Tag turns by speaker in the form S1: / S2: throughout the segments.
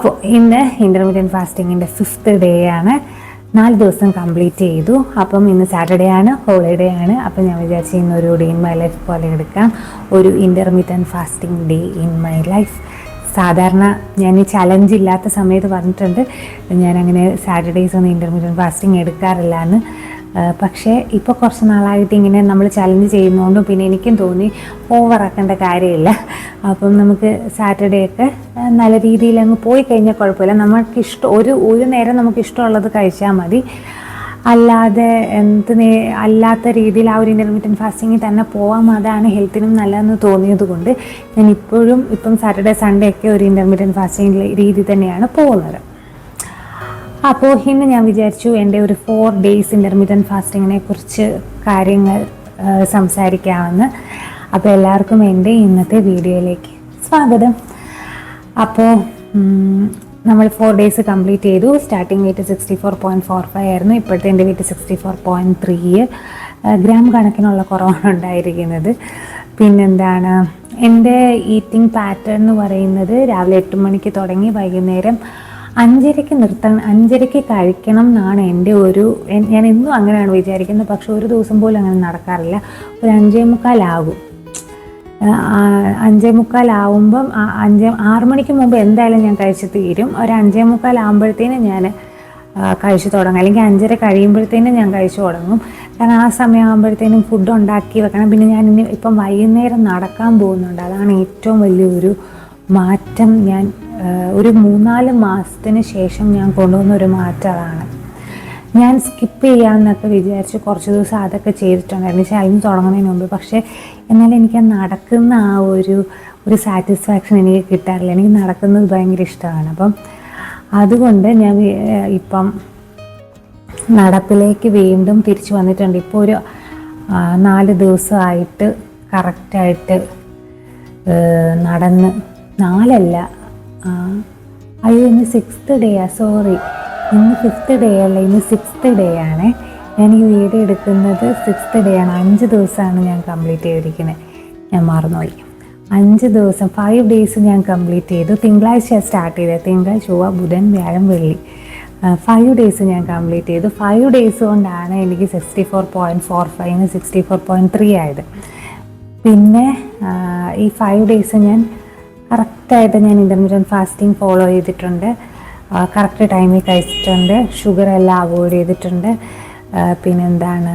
S1: അപ്പോൾ ഇന്ന് intermediate ഫാസ്റ്റിങ്ങിന്റെ fifth day ആണ്. നാല് ദിവസം കംപ്ലീറ്റ് ചെയ്തു. അപ്പം ഇന്ന് സാറ്റർഡേ ആണ് ഹോളിഡേ ആണ്. അപ്പം ഞാൻ വിചാരിച്ചു ഇന്ന് ഒരു ഡേ ഇൻ മൈ ലൈഫ് പോലെ എടുക്കാം. ഒരു intermediate fasting day in my life സാധാരണ ഞാൻ ഈ ചലഞ്ച് ഇല്ലാത്ത സമയത്ത് പറഞ്ഞിട്ടുണ്ട്. ഞാൻ അങ്ങനെ സാറ്റർഡേയ്സ് ഒന്നും ഇന്റർമീഡിയറ്റ് ഫാസ്റ്റിംഗ് എടുക്കാറില്ല എന്ന്. പക്ഷേ ഇപ്പോൾ കുറച്ച് നാളായിട്ട് ഇങ്ങനെ നമ്മൾ ചലഞ്ച് ചെയ്യുന്നതുകൊണ്ടും പിന്നെ എനിക്കും തോന്നി ഓവറാക്കേണ്ട കാര്യമില്ല. അപ്പം നമുക്ക് സാറ്റർഡേ ഒക്കെ നല്ല രീതിയിൽ അങ്ങ് പോയി കഴിഞ്ഞാൽ കുഴപ്പമില്ല. നമുക്ക് ഇഷ്ടം ഒരു ഒരു നേരം നമുക്ക് ഇഷ്ടമുള്ളത് കഴിച്ചാൽ മതി. അല്ലാതെ എന്ത് അല്ലാത്ത രീതിയിൽ ആ ഒരു ഇന്റർമീഡിയറ്റ് ഫാസ്റ്റിങ്ങിൽ തന്നെ പോവാം അതാണ് ഹെൽത്തിനും നല്ലതെന്ന് തോന്നിയത് കൊണ്ട് ഞാൻ ഇപ്പോഴും ഇപ്പം സാറ്റർഡേ സൺഡേ ഒക്കെ ഒരു ഇന്റർമീഡിയറ്റ് ഫാസ്റ്റിംഗ് രീതി തന്നെയാണ് പോകുന്നത്. അപ്പോൾ ഇന്ന് ഞാൻ വിചാരിച്ചു എന്റെ ഒരു ഫോർ ഡേയ്സ് ഇന്റർമീഡിയറ്റ് ഫാസ്റ്റിങ്ങിനെ കുറിച്ച് കാര്യങ്ങൾ സംസാരിക്കാമെന്ന്. അപ്പോൾ എല്ലാവർക്കും എന്റെ ഇന്നത്തെ വീഡിയോയിലേക്ക് സ്വാഗതം. അപ്പോൾ നമ്മൾ ഫോർ ഡേയ്സ് കംപ്ലീറ്റ് ചെയ്തു. Starting weight sixty four point four five ആയിരുന്നു. ഇപ്പോഴത്തെ എന്റെ weight sixty four point three gram കണക്കിനുള്ള കുറവാണ് ഉണ്ടായിരിക്കുന്നത്. പിന്നെന്താണ് എന്റെ ഈറ്റിംഗ് പാറ്റേൺ എന്ന് പറയുന്നത് രാവിലെ എട്ട് മണിക്ക് തുടങ്ങി വൈകുന്നേരം അഞ്ചരയ്ക്ക് നിർത്തണം അഞ്ചരയ്ക്ക് കഴിക്കണം എന്നാണ് എന്റെ ഒരു ഞാൻ എന്നും അങ്ങനെയാണ് വിചാരിക്കുന്നത്. പക്ഷെ ഒരു ദിവസം പോലും അങ്ങനെ നടക്കാറില്ല. ഒരു അഞ്ചേ മുക്കാലാകും. അഞ്ചേ മുക്കാലാവുമ്പം അഞ്ചേ ആറ് മണിക്ക് മുമ്പ് എന്തായാലും ഞാൻ കഴിച്ച് തീരും. ഒരു അഞ്ചേ മുക്കാലാകുമ്പോഴത്തേനും ഞാൻ കഴിച്ചു തുടങ്ങും. അല്ലെങ്കിൽ അഞ്ചര കഴിയുമ്പോഴത്തേനും ഞാൻ കഴിച്ചു തുടങ്ങും. കാരണം ആ സമയമാകുമ്പോഴത്തേനും ഫുഡ് ഉണ്ടാക്കി വെക്കണം. പിന്നെ ഞാൻ ഇനി ഇപ്പം വൈകുന്നേരം നടക്കാൻ പോകുന്നുണ്ട്. അതാണ് ഏറ്റവും വലിയൊരു മാറ്റം ഞാൻ ഒരു മൂന്നാൽ മാസത്തിന് ശേഷം ഞാൻ കൊണ്ടുവന്ന ഒരു മാറ്റം അതാണ് ഞാൻ സ്കിപ്പ് ചെയ്യാമെന്നൊക്കെ വിചാരിച്ച് കുറച്ച് ദിവസം അതൊക്കെ ചെയ്തിട്ടുണ്ടായിരുന്നു. ചലഞ്ച് തുടങ്ങുന്നതിന് മുമ്പ്. പക്ഷേ എന്നാൽ എനിക്ക് നടക്കുന്ന ആ ഒരു ഒരു സാറ്റിസ്ഫാക്ഷൻ എനിക്ക് കിട്ടാറില്ല. എനിക്ക് നടക്കുന്നത് ഭയങ്കര ഇഷ്ടമാണ്. അപ്പം അതുകൊണ്ട് ഞാൻ ഇപ്പം നടപ്പിലേക്ക് വീണ്ടും തിരിച്ചു വന്നിട്ടുണ്ട്. ഇപ്പോൾ ഒരു നാല് ദിവസമായിട്ട് കറക്റ്റായിട്ട് നടന്ന് നാലല്ല. ആ, അയ്യോ ഇന്ന് സിക്സ്ത് ഡേയാ സോറി ഇന്ന് ഫിഫ്ത്ത് ഡേ അല്ല ഇന്ന് സിക്സ്ത് ഡേ ആണ്. ഞാൻ ഈ വീഡിയോ എടുക്കുന്നത് സിക്സ്ത് ഡേ ആണ്. അഞ്ച് ദിവസമാണ് ഞാൻ കംപ്ലീറ്റ് ചെയ്തിരിക്കുന്നത് ഞാൻ മറന്നുപോയി. അഞ്ച് ദിവസം ഫൈവ് ഡേയ്സ് ഞാൻ കംപ്ലീറ്റ് ചെയ്തു. തിങ്കളാഴ്ച സ്റ്റാർട്ട് ചെയ്തത് തിങ്കൾ ചൊവ്വ ബുധൻ വ്യാഴം വെള്ളി. ഫൈവ് ഡേയ്സ് ഞാൻ കംപ്ലീറ്റ് ചെയ്തു. ഫൈവ് ഡേയ്സ് കൊണ്ടാണ് എനിക്ക് സിക്സ്റ്റി ഫോർ പോയിന്റ് ഫോർ ഫൈവിന് സിക്സ്റ്റി ഫോർ പോയിന്റ് ത്രീ ആയത്. പിന്നെ ഈ ഫൈവ് ഡേയ്സ് ഞാൻ കറക്റ്റായിട്ട് ഞാൻ ഇന്റർമീഡിയറ്റ് ഫാസ്റ്റിംഗ് ഫോളോ ചെയ്തിട്ടുണ്ട്. കറക്റ്റ് ടൈമിൽ കഴിച്ചിട്ടുണ്ട്. ഷുഗർ എല്ലാം അവോയ്ഡ് ചെയ്തിട്ടുണ്ട്. പിന്നെന്താണ്?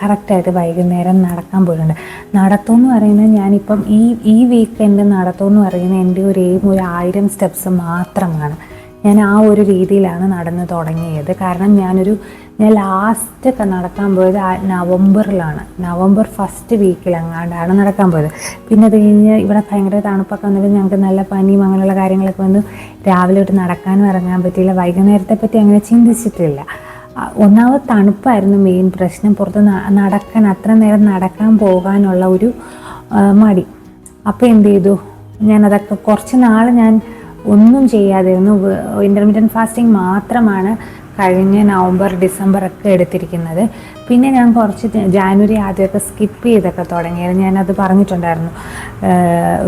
S1: കറക്റ്റായിട്ട് വൈകുന്നേരം നടക്കാൻ പോയിട്ടുണ്ട്. നടത്തം എന്ന് പറയുന്നത് ഞാനിപ്പം ഈ ഈ വീക്കെൻഡ് നടത്തം എന്ന് പറയുന്നത് എന്റെ ഒരു എയിം ഒരു ആയിരം സ്റ്റെപ്സ് മാത്രമാണ്. ഞാൻ ആ ഒരു രീതിയിലാണ് നടന്ന് തുടങ്ങിയത്. കാരണം ഞാനൊരു ഞാൻ ലാസ്റ്റൊക്കെ നടക്കാൻ പോയത് നവംബറിലാണ്. നവംബർ ഫസ്റ്റ് വീക്കിൽ വീക്കിലെങ്ങാണ്ടാണ് നടക്കാൻ പോയത്. പിന്നെ അത് കഴിഞ്ഞ് ഇവിടെ ഭയങ്കര തണുപ്പൊക്കെ വന്നപ്പോൾ ഞങ്ങൾക്ക് നല്ല പനിയും അങ്ങനെയുള്ള കാര്യങ്ങളൊക്കെ വന്നു. രാവിലെ തൊട്ട് നടക്കാനും ഇറങ്ങാൻ പറ്റിയില്ല. വൈകുന്നേരത്തെ പറ്റി അങ്ങനെ ചിന്തിച്ചിട്ടില്ല. ഒന്നാമത് തണുപ്പായിരുന്നു മെയിൻ പ്രശ്നം. പുറത്ത് നടക്കാൻ അത്ര നേരം നടക്കാൻ പോകാനുള്ള ഒരു മടി. അപ്പോൾ എന്ത് ചെയ്തു? ഞാനതൊക്കെ കുറച്ച് നാൾ ഞാൻ ഒന്നും ചെയ്യാതിരുന്നു. ഇന്റർമീഡിയറ്റ് ഫാസ്റ്റിംഗ് മാത്രമാണ് കഴിഞ്ഞ നവംബർ ഡിസംബർ ഒക്കെ എടുത്തിരിക്കുന്നത്. പിന്നെ ഞാൻ കുറച്ച് ജാനുവരി ആദ്യമൊക്കെ സ്കിപ്പ് ചെയ്തൊക്കെ തുടങ്ങിയത്. ഞാനത് പറഞ്ഞിട്ടുണ്ടായിരുന്നു.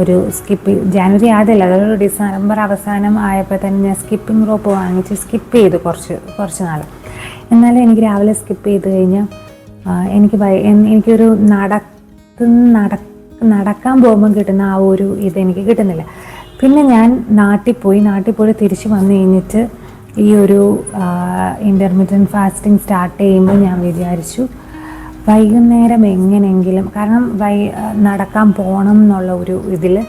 S1: ഒരു സ്കിപ്പ് ജാനുവരി ആദ്യമല്ല അതൊരു ഡിസംബർ അവസാനം ആയപ്പോൾ തന്നെ ഞാൻ സ്കിപ്പിംഗ് റോപ്പ് വാങ്ങിച്ച് സ്കിപ്പ് ചെയ്തു കുറച്ച് കുറച്ച് നാൾ എന്നാലും എനിക്ക് രാവിലെ സ്കിപ്പ് ചെയ്ത് കഴിഞ്ഞാൽ എനിക്ക് എനിക്കൊരു നടത്തു നട നടക്കാൻ പോകുമ്പോൾ കിട്ടുന്ന ആ ഒരു ഇത് എനിക്ക് കിട്ടുന്നില്ല. പിന്നെ ഞാൻ നാട്ടിൽ പോയി നാട്ടിൽ പോയി തിരിച്ച് വന്നു കഴിഞ്ഞിട്ട് ഈ ഒരു ഇന്റർമീഡിയറ്റ് ഫാസ്റ്റിംഗ് സ്റ്റാർട്ട് ചെയ്യുമ്പോൾ ഞാൻ വിചാരിച്ചു വൈകുന്നേരം എങ്ങനെയെങ്കിലും കാരണം വൈ നടക്കാൻ പോകണം എന്നുള്ള ഒരു ഇതിൽ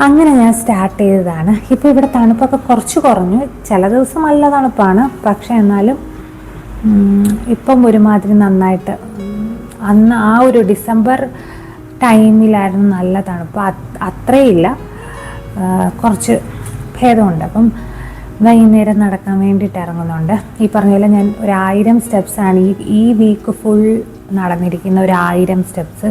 S1: അങ്ങനെ ഞാൻ സ്റ്റാർട്ട് ചെയ്തതാണ്. ഇപ്പോൾ ഇവിടെ തണുപ്പൊക്കെ കുറച്ച് കുറഞ്ഞു. ചില ദിവസം നല്ല തണുപ്പാണ്. പക്ഷേ എന്നാലും ഇപ്പം ഒരുമാതിരി നന്നായിട്ട് അന്ന് ആ ഒരു ഡിസംബർ ടൈമിലായിരുന്നു നല്ല തണുപ്പ്. അത്രയില്ല. കുറച്ച് ഭേദമുണ്ട്. അപ്പം വൈകുന്നേരം നടക്കാൻ വേണ്ടിയിട്ട് ഇറങ്ങുന്നുണ്ട്. ഈ പറഞ്ഞ പോലെ ഞാൻ ഒരു ആയിരം സ്റ്റെപ്സാണ് ഈ ഈ വീക്ക് ഫുൾ നടന്നിരിക്കുന്ന ഒരു ആയിരം സ്റ്റെപ്സ്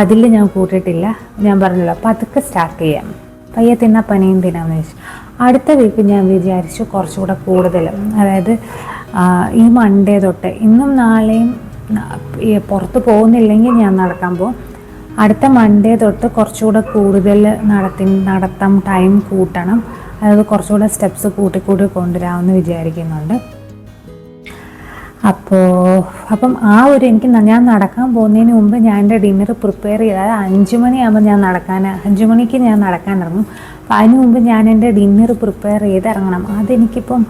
S1: അതിൽ ഞാൻ കൂട്ടിയിട്ടില്ല. ഞാൻ പറഞ്ഞല്ലോ പതുക്കെ സ്റ്റാർട്ട് ചെയ്യാം. പയ്യെ തിന്ന പനിയും തിന്നാന്ന് വെച്ചു. അടുത്ത വീക്ക് ഞാൻ വിചാരിച്ചു കുറച്ചുകൂടെ കൂടുതൽ. അതായത് ഈ മൺഡേ തൊട്ട് ഇന്നും നാളെയും പുറത്ത് പോകുന്നില്ലെങ്കിൽ ഞാൻ നടക്കാൻ പോകും. അടുത്ത മൺഡേ തൊട്ട് കുറച്ചുകൂടെ കൂടുതൽ നടത്തി നടത്താം ടൈം കൂട്ടണം. അതായത് കുറച്ചുകൂടെ സ്റ്റെപ്സ് കൂട്ടിക്കൂട്ടി കൂട്ടി കൊണ്ടുവരാമെന്ന് വിചാരിക്കുന്നുണ്ട്. അപ്പോൾ അപ്പം ആ ഒരു എനിക്ക് ഞാൻ നടക്കാൻ പോകുന്നതിന് മുമ്പ് ഞാൻ എന്റെ ഡിന്നർ പ്രിപ്പയർ ചെയ്ത് അതായത് അഞ്ച് മണിയാകുമ്പോൾ ഞാൻ നടക്കാൻ അഞ്ച് മണിക്ക് ഞാൻ നടക്കാൻ ഇറങ്ങും. അപ്പം അതിന് മുമ്പ് ഞാൻ എന്റെ ഡിന്നർ പ്രിപ്പയർ ചെയ്ത് ഇറങ്ങണം. അതെനിക്കിപ്പം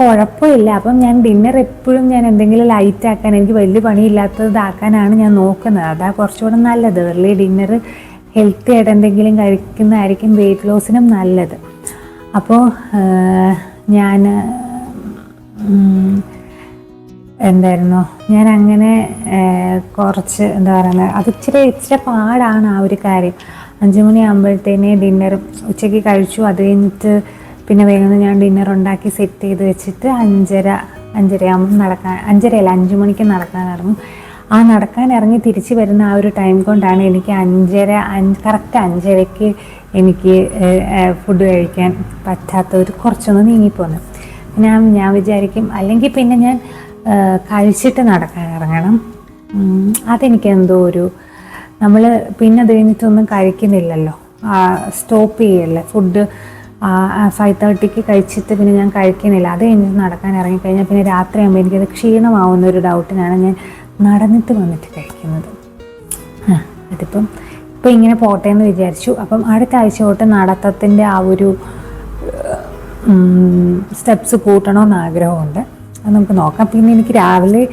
S1: കുഴപ്പമില്ല. അപ്പം ഞാൻ ഡിന്നർ എപ്പോഴും ഞാൻ എന്തെങ്കിലും ലൈറ്റ് ആക്കാൻ എനിക്ക് വലിയ പണിയില്ലാത്തതാക്കാനാണ് ഞാൻ നോക്കുന്നത്. അതാ കുറച്ചുകൂടെ നല്ലത്. ഏർലി ഡിന്നർ ഹെൽത്തി ആയിട്ട് എന്തെങ്കിലും കഴിക്കുന്നതായിരിക്കും വെയിറ്റ് ലോസിനും നല്ലത്. അപ്പോൾ ഞാൻ എന്തായിരുന്നു? ഞാൻ അങ്ങനെ കുറച്ച് എന്താ പറയുന്നത് അത് ഇച്ചിരി ഇച്ചിരി പാടാണ് ആ ഒരു കാര്യം. അഞ്ചു മണിയാകുമ്പോഴത്തേനെ ഡിന്നർ ഉച്ചയ്ക്ക് കഴിച്ചു അത് കഴിഞ്ഞിട്ട് പിന്നെ വേഗം ഞാൻ ഡിന്നർ ഉണ്ടാക്കി സെറ്റ് ചെയ്ത് വെച്ചിട്ട് അഞ്ചര അഞ്ചരയാകുമ്പോൾ നടക്കാൻ അഞ്ചരയല്ല അഞ്ചു മണിക്ക് നടക്കാൻ ഇറങ്ങും ആ നടക്കാൻ ഇറങ്ങി തിരിച്ചു വരുന്ന ആ ഒരു ടൈം കൊണ്ടാണ് എനിക്ക് അഞ്ചര അഞ്ച് കറക്റ്റ് അഞ്ചരയ്ക്ക് എനിക്ക് ഫുഡ് കഴിക്കാൻ പറ്റാത്ത ഒരു കുറച്ചൊന്ന് നീങ്ങിപ്പോന്നു. ഞാൻ ഞാൻ വിചാരിക്കും അല്ലെങ്കിൽ പിന്നെ ഞാൻ കഴിച്ചിട്ട് നടക്കാൻ ഇറങ്ങണം. അതെനിക്കെന്തോ ഒരു നമ്മൾ പിന്നെ അത് കഴിഞ്ഞിട്ടൊന്നും കഴിക്കുന്നില്ലല്ലോ. സ്റ്റോപ്പ് ചെയ്യല്ലേ. ഫുഡ് ഫൈവ് തേർട്ടിക്ക് കഴിച്ചിട്ട് പിന്നെ ഞാൻ കഴിക്കുന്നില്ല. അത് കഴിഞ്ഞിട്ട് നടക്കാൻ ഇറങ്ങിക്കഴിഞ്ഞാൽ പിന്നെ രാത്രിയാകുമ്പോൾ എനിക്കത് ക്ഷീണമാവുന്ന ഒരു ഡൗട്ടിനാണ് ഞാൻ നടന്നിട്ട് വന്നിട്ട് കഴിക്കുന്നത്. ആ അതിപ്പം ഇപ്പം ഇങ്ങനെ പോട്ടെ എന്ന് വിചാരിച്ചു. അപ്പം അടുത്ത ആഴ്ച തൊട്ട് നടത്തത്തിന്റെ ആ ഒരു സ്റ്റെപ്സ് കൂട്ടണമെന്ന് ആഗ്രഹമുണ്ട്. അത് നമുക്ക് നോക്കാം. പിന്നെ എനിക്ക് രാവിലെ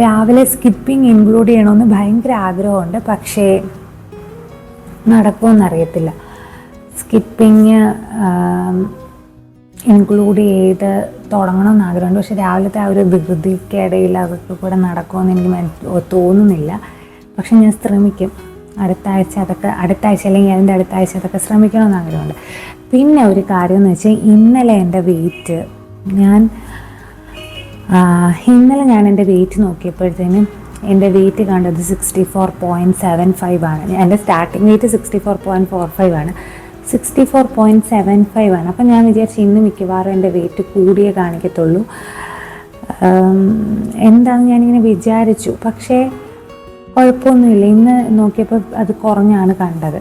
S1: രാവിലെ സ്കിപ്പിംഗ് ഇൻക്ലൂഡ് ചെയ്യണമെന്ന് ഭയങ്കര ആഗ്രഹമുണ്ട്. പക്ഷേ നടക്കുമെന്നറിയത്തില്ല സ്കിപ്പിങ് ഇൻക്ലൂഡ് ചെയ്ത് തുടങ്ങണം എന്ന് ആഗ്രഹമുണ്ട്. പക്ഷെ രാവിലത്തെ ആ ഒരു വികൃതിക്കിടയിൽ അതൊക്കെ കൂടെ നടക്കുമെന്ന് എനിക്ക് തോന്നുന്നില്ല. പക്ഷെ ഞാൻ ശ്രമിക്കും. അടുത്ത ആഴ്ച അതൊക്കെ അടുത്ത ആഴ്ച അല്ലെങ്കിൽ അതിന്റെ അടുത്ത ആഴ്ച അതൊക്കെ ശ്രമിക്കണമെന്ന് ആഗ്രഹമുണ്ട്. പിന്നെ ഒരു കാര്യം എന്ന് വെച്ചാൽ ഇന്നലെ എന്റെ വെയിറ്റ് ഞാൻ ഇന്നലെ ഞാൻ എന്റെ വെയിറ്റ് നോക്കിയപ്പോഴത്തേനും എന്റെ വെയിറ്റ് കണ്ടത് sixty four point seven five ആണ്. എന്റെ starting weight sixty four point four five ആണ്. Sixty four point seven five ആണ്. അപ്പം ഞാൻ വിചാരിച്ചു ഇന്ന് മിക്കവാറും എന്റെ വെയിറ്റ് കൂടിയേ കാണിക്കത്തുള്ളൂ. എന്താണെന്ന് ഞാനിങ്ങനെ വിചാരിച്ചു. പക്ഷേ കുഴപ്പമൊന്നുമില്ല. ഇന്ന് നോക്കിയപ്പോൾ അത് കുറഞ്ഞാണ് കണ്ടത്.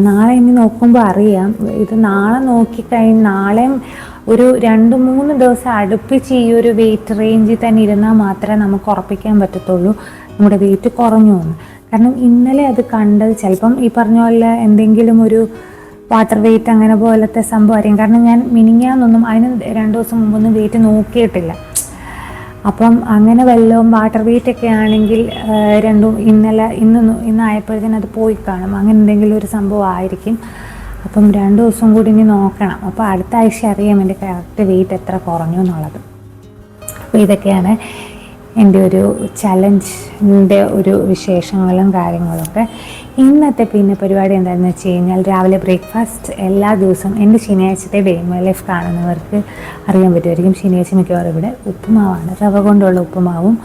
S1: നാളെ ഇനി നോക്കുമ്പോൾ അറിയാം. ഇത് നാളെ നോക്കിക്കഴിഞ്ഞ് നാളെയും ഒരു രണ്ട് മൂന്ന് ദിവസം അടുപ്പിച്ച് ഈ ഒരു വെയിറ്റ് റേഞ്ചിൽ തന്നെ ഇരുന്നാൽ മാത്രമേ നമുക്ക് ഉറപ്പിക്കാൻ പറ്റത്തുള്ളൂ. നമ്മുടെ വെയിറ്റ് കുറഞ്ഞു കാരണം ഇന്നലെ അത് കണ്ടത് ചിലപ്പം ഈ പറഞ്ഞ പോലെ എന്തെങ്കിലും ഒരു വാട്ടർ വെയിറ്റ് അങ്ങനെ പോലത്തെ സംഭവമായിരിക്കും. കാരണം ഞാൻ മിനിങ്ങാന്നൊന്നും അതിന് രണ്ട് ദിവസം മുമ്പൊന്നും വെയിറ്റ് നോക്കിയിട്ടില്ല. അപ്പം അങ്ങനെ വല്ലതും വാട്ടർ വെയിറ്റ് ഒക്കെ ആണെങ്കിൽ രണ്ടും ഇന്നലെ ഇന്ന് ഇന്നായപ്പോഴത്തേനും അത് പോയി കാണും. അങ്ങനെ എന്തെങ്കിലും ഒരു സംഭവം ആയിരിക്കും. അപ്പം രണ്ട് ദിവസം കൂടി ഇനി നോക്കണം. അപ്പോൾ അടുത്ത ആഴ്ച അറിയാം എന്റെ കറക്റ്റ് വെയിറ്റ് എത്ര കുറഞ്ഞു എന്നുള്ളത്. അപ്പോൾ ഇതൊക്കെയാണ് എന്റെ ഒരു ചലഞ്ചിന്റെ ഒരു വിശേഷങ്ങളും കാര്യങ്ങളൊക്കെ. ഇന്നത്തെ പിന്നെ പരിപാടി എന്താണെന്ന് വെച്ച് കഴിഞ്ഞാൽ രാവിലെ ബ്രേക്ക്ഫാസ്റ്റ് എല്ലാ ദിവസവും എന്റെ ശനിയാഴ്ചത്തെ വേമ ലൈഫ് കാണുന്നവർക്ക് അറിയാൻ പറ്റുമായിരിക്കും. ശനിയാഴ്ച മിക്കവാറും ഇവിടെ ഉപ്പുമാവാണ്. റവ കൊണ്ടുള്ള ഉപ്പുമാവും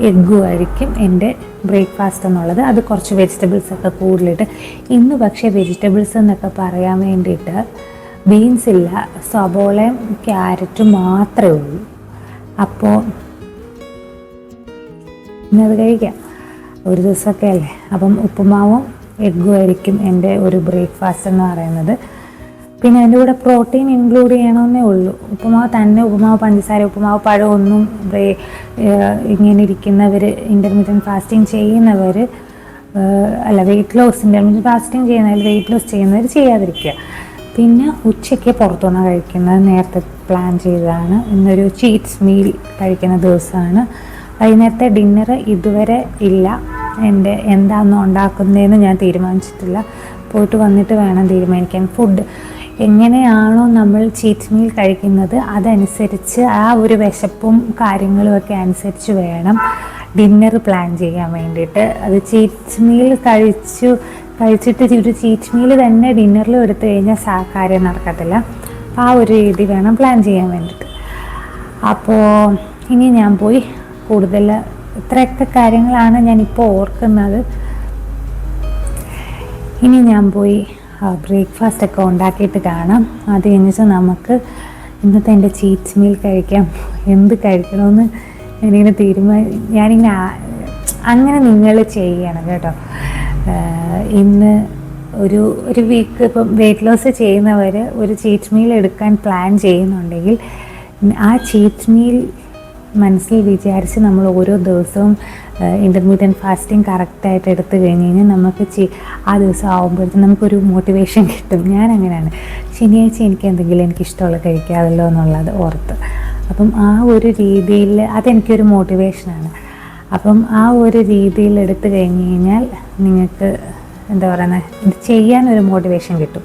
S1: എഗ്ഗും ആയിരിക്കും എന്റെ ബ്രേക്ക്ഫാസ്റ്റ് എന്നുള്ളത്. അത് കുറച്ച് വെജിറ്റബിൾസ് ഒക്കെ കൂടുതലിട്ട്. ഇന്ന് പക്ഷേ വെജിറ്റബിൾസ് എന്നൊക്കെ പറയാൻ വേണ്ടിയിട്ട് ബീൻസ് ഇല്ല സബോളയും ക്യാരറ്റും മാത്രമേ ഉള്ളൂ. അപ്പോൾ ഇന്നത് കഴിക്കാം. ഒരു ദിവസമൊക്കെ അല്ലേ? അപ്പം ഉപ്പുമാവും എഗ്ഗും ആയിരിക്കും എന്റെ ഒരു ബ്രേക്ക്ഫാസ്റ്റ് എന്ന് പറയുന്നത്. പിന്നെ അതിന്റെ കൂടെ പ്രോട്ടീൻ ഇൻക്ലൂഡ് ചെയ്യണമെന്നേ ഉള്ളൂ. ഉപ്പുമാവ് തന്നെ ഉപ്പുമാവ് പഞ്ചസാര ഉപ്പുമാവ് പഴം ബ്രേ ഇങ്ങനെ ഇരിക്കുന്നവർ ഇന്റർമീഡിയറ്റ് ഫാസ്റ്റിംഗ് ചെയ്യുന്നവർ അല്ല വെയിറ്റ് ലോസ് ഇന്റർമീഡിയറ്റ് ഫാസ്റ്റിംഗ് ചെയ്യുന്നവർ വെയിറ്റ് ലോസ് ചെയ്യുന്നവർ ചെയ്യാതിരിക്കുക. പിന്നെ ഉച്ചയ്ക്ക് പുറത്തുനിന്ന് കഴിക്കുന്നത്. നേരത്തെ പ്ലാൻ ചെയ്തതാണ്. ഇന്നൊരു ചീറ്റ്സ് മീൽ കഴിക്കുന്ന ദിവസമാണ്. വൈകുന്നേരത്തെ ഡിന്നർ ഇതുവരെ ഇല്ല. എന്റെ എന്താണെന്ന് ഉണ്ടാക്കുന്നതെന്ന് ഞാൻ തീരുമാനിച്ചിട്ടില്ല. പോയിട്ട് വന്നിട്ട് വേണം തീരുമാനിക്കാൻ. ഫുഡ് എങ്ങനെയാണോ നമ്മൾ ചീറ്റ് മീൽ കഴിക്കുന്നത് അതനുസരിച്ച് ആ ഒരു വിശപ്പും കാര്യങ്ങളും ഒക്കെ അനുസരിച്ച് വേണം ഡിന്നർ പ്ലാൻ ചെയ്യാൻ വേണ്ടിയിട്ട്. അത് ചീറ്റ് മീൽ കഴിച്ചു കഴിച്ചിട്ട് ഒരു ചീറ്റ് മീൽ തന്നെ ഡിന്നറിൽ എടുത്തു കഴിഞ്ഞാൽ കാര്യം നടക്കത്തില്ല. അപ്പോൾ ആ ഒരു രീതി വേണം പ്ലാൻ ചെയ്യാൻ വേണ്ടിയിട്ട്. അപ്പോൾ ഇനി ഞാൻ പോയി കൂടുതൽ ഇത്രയൊക്കെ കാര്യങ്ങളാണ് ഞാനിപ്പോൾ ഓർക്കുന്നത്. ഇനി ഞാൻ പോയി ബ്രേക്ക്ഫാസ്റ്റ് ഒക്കെ ഉണ്ടാക്കിയിട്ട് കാണാം. അത് കഴിഞ്ഞിട്ട് നമുക്ക് ഇന്നത്തെ എന്റെ ചീറ്റ് മീൽ കഴിക്കാം. എന്ത് കഴിക്കണമെന്ന് ഞാനിങ്ങനെ തീരുമാനം ഞാനിങ്ങനെ അങ്ങനെ നിങ്ങൾ ചെയ്യണം കേട്ടോ. ഇന്ന് ഒരു ഒരു വീക്ക് ഇപ്പം വെയിറ്റ് ലോസ് ചെയ്യുന്നവർ ഒരു ചീറ്റ് മീൽ എടുക്കാൻ പ്ലാൻ ചെയ്യുന്നുണ്ടെങ്കിൽ ആ ചീറ്റ് മീൽ മനസ്സിൽ വിചാരിച്ച് നമ്മൾ ഓരോ ദിവസവും ഇന്റർമീഡിയറ്റ് ഫാസ്റ്റിംഗ് കറക്റ്റായിട്ട് എടുത്തു കഴിഞ്ഞ് കഴിഞ്ഞാൽ നമുക്ക് ചെ ആ ദിവസം ആകുമ്പോഴത്തേക്കും നമുക്കൊരു മോട്ടിവേഷൻ കിട്ടും. ഞാൻ അങ്ങനെയാണ് ശനിയാഴ്ച എനിക്ക് എന്തെങ്കിലും എനിക്ക് ഇഷ്ടമുള്ള കഴിക്കാമല്ലോ എന്നുള്ളത് ഓർത്ത്. അപ്പം ആ ഒരു രീതിയിൽ അതെനിക്കൊരു മോട്ടിവേഷനാണ് അപ്പം ആ ഒരു രീതിയിൽ എടുത്തു കഴിഞ്ഞ് കഴിഞ്ഞാൽ നിങ്ങൾക്ക് എന്താ പറയുന്നത് ഇത് ചെയ്യാനൊരു മോട്ടിവേഷൻ കിട്ടും.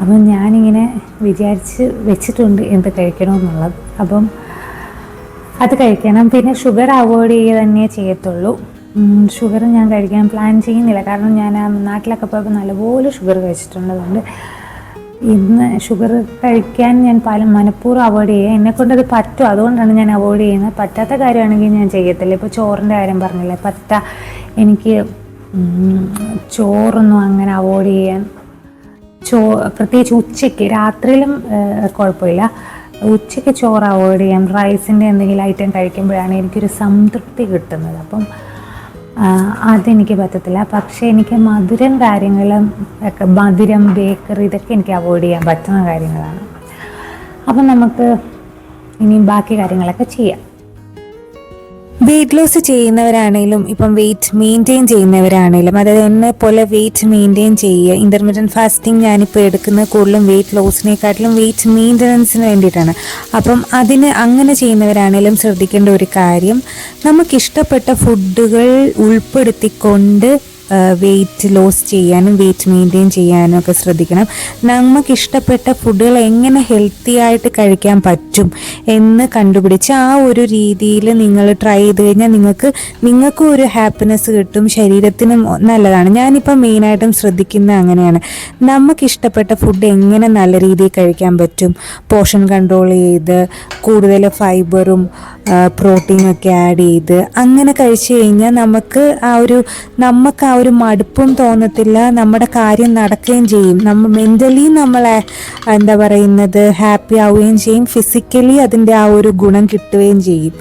S1: അപ്പം ഞാനിങ്ങനെ വിചാരിച്ച് വെച്ചിട്ടുണ്ട് എന്ത് കഴിക്കണമെന്നുള്ളത്. അപ്പം അത് കഴിക്കണം. പിന്നെ ഷുഗർ അവോയ്ഡ് ചെയ്യുക തന്നെ ചെയ്യത്തുള്ളൂ. ഷുഗർ ഞാൻ കഴിക്കാൻ പ്ലാൻ ചെയ്യുന്നില്ല. കാരണം ഞാൻ നാട്ടിലൊക്കെ പോയപ്പോൾ നല്ലപോലെ ഷുഗർ കഴിച്ചിട്ടുള്ളതുകൊണ്ട് ഇന്ന് ഷുഗർ കഴിക്കാൻ ഞാൻ പല മനഃപൂർവം അവോയ്ഡ് ചെയ്യുക എന്നെക്കൊണ്ടത് പറ്റും. അതുകൊണ്ടാണ് ഞാൻ അവോയ്ഡ് ചെയ്യുന്നത്. പറ്റാത്ത കാര്യമാണെങ്കിൽ ഞാൻ ചെയ്യത്തില്ല. ഇപ്പോൾ ചോറിന്റെ കാര്യം പറഞ്ഞില്ലേ? പറ്റ എനിക്ക് ചോറൊന്നും അങ്ങനെ അവോയ്ഡ് ചെയ്യാൻ ചോ പ്രത്യേകിച്ച് ഉച്ചയ്ക്ക് രാത്രിയിലും കുഴപ്പമില്ല. ഉച്ചയ്ക്ക് ചോറ് അവോയ്ഡ് ചെയ്യാം. റൈസിന്റെ എന്തെങ്കിലും ഐറ്റം കഴിക്കുമ്പോഴാണ് എനിക്കൊരു സംതൃപ്തി കിട്ടുന്നത്. അപ്പം അതെനിക്ക് പറ്റത്തില്ല. പക്ഷേ എനിക്ക് മധുരം കാര്യങ്ങളും ഒക്കെ മധുരം ബേക്കറി ഇതൊക്കെ എനിക്ക് അവോയ്ഡ് ചെയ്യാൻ പറ്റുന്ന കാര്യങ്ങളാണ്. അപ്പം നമുക്ക് ഇനി ബാക്കി കാര്യങ്ങളൊക്കെ ചെയ്യാം.
S2: വെയിറ്റ് ലോസ് ചെയ്യുന്നവരാണെങ്കിലും ഇപ്പം വെയിറ്റ് മെയിന്റെയിൻ ചെയ്യുന്നവരാണെങ്കിലും അതായത് എന്നെ പോലെ വെയിറ്റ് മെയിന്റെയിൻ ചെയ്യുക ഇന്റർമീഡിയറ്റ് ഫാസ്റ്റിംഗ് ഞാനിപ്പോൾ എടുക്കുന്ന കൂടുതലും വെയിറ്റ് ലോസിനെക്കാട്ടിലും വെയിറ്റ് മെയിന്റനൻസിന് വേണ്ടിയിട്ടാണ്. അപ്പം അതിന് അങ്ങനെ ചെയ്യുന്നവരാണെങ്കിലും ശ്രദ്ധിക്കേണ്ട ഒരു കാര്യം നമുക്കിഷ്ടപ്പെട്ട ഫുഡുകൾ ഉൾപ്പെടുത്തിക്കൊണ്ട് വെയിറ്റ് ലോസ് ചെയ്യാനും വെയിറ്റ് മെയിന്റെയിൻ ചെയ്യാനും ഒക്കെ ശ്രദ്ധിക്കണം. നമുക്ക് ഇഷ്ടപ്പെട്ട ഫുഡുകൾ എങ്ങനെ ഹെൽത്തി ആയിട്ട് കഴിക്കാൻ പറ്റും എന്ന് കണ്ടുപിടിച്ച് ആ ഒരു രീതിയിൽ നിങ്ങൾ ട്രൈ ചെയ്ത് കഴിഞ്ഞാൽ നിങ്ങൾക്ക് നിങ്ങൾക്കും ഒരു ഹാപ്പിനെസ് കിട്ടും ശരീരത്തിനും നല്ലതാണ്. ഞാനിപ്പോൾ മെയിനായിട്ടും ശ്രദ്ധിക്കുന്നത് അങ്ങനെയാണ്. നമുക്ക് ഇഷ്ടപ്പെട്ട ഫുഡ് എങ്ങനെ നല്ല രീതിയിൽ കഴിക്കാൻ പറ്റും? പോഷൻ കൺട്രോൾ ചെയ്ത് കൂടുതൽ ഫൈബറും പ്രോട്ടീനും ഒക്കെ ആഡ് ചെയ്ത് അങ്ങനെ കഴിച്ചു കഴിഞ്ഞാൽ നമുക്ക് ആ ഒരു നമുക്ക് ആ ഒരു മടുപ്പും തോന്നത്തില്ല. നമ്മുടെ കാര്യം നടക്കുകയും ചെയ്യും. നമ്മൾ മെന്റലി നമ്മളെ എന്താ പറയുന്നത് ഹാപ്പി ആവുകയും ചെയ്യും. ഫിസിക്കലി അതിന്റെ ആ ഒരു ഗുണം കിട്ടുകയും ചെയ്യും.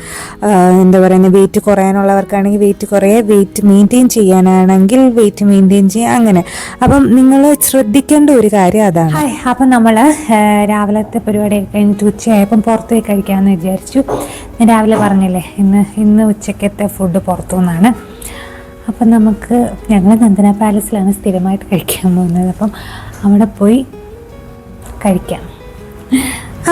S2: എന്താ പറയുന്നത് വെയിറ്റ് കുറയാനുള്ളവർക്കാണെങ്കിൽ വെയിറ്റ് കുറയെ വെയിറ്റ് മെയിന്റെയിൻ ചെയ്യാനാണെങ്കിൽ വെയിറ്റ് മെയിന്റെയിൻ ചെയ്യുക അങ്ങനെ. അപ്പം നിങ്ങൾ ശ്രദ്ധിക്കേണ്ട ഒരു കാര്യം അതാണ്.
S1: അപ്പം നമ്മൾ രാവിലത്തെ പരിപാടി കഴിഞ്ഞിട്ട് ഉച്ചയായപ്പം പുറത്ത് പോയി കഴിക്കാമെന്ന് വിചാരിച്ചു. രാവിലെ പറഞ്ഞില്ലേ ഇന്ന് ഇന്ന് ഉച്ചക്കത്തെ ഫുഡ് പുറത്തു നിന്നാണ് അപ്പം നമുക്ക് ഞങ്ങൾ നന്ദന പാലസിലാണ് സ്ഥിരമായിട്ട് കഴിക്കാൻ പോകുന്നത്. അപ്പം അവിടെ പോയി കഴിക്കാം.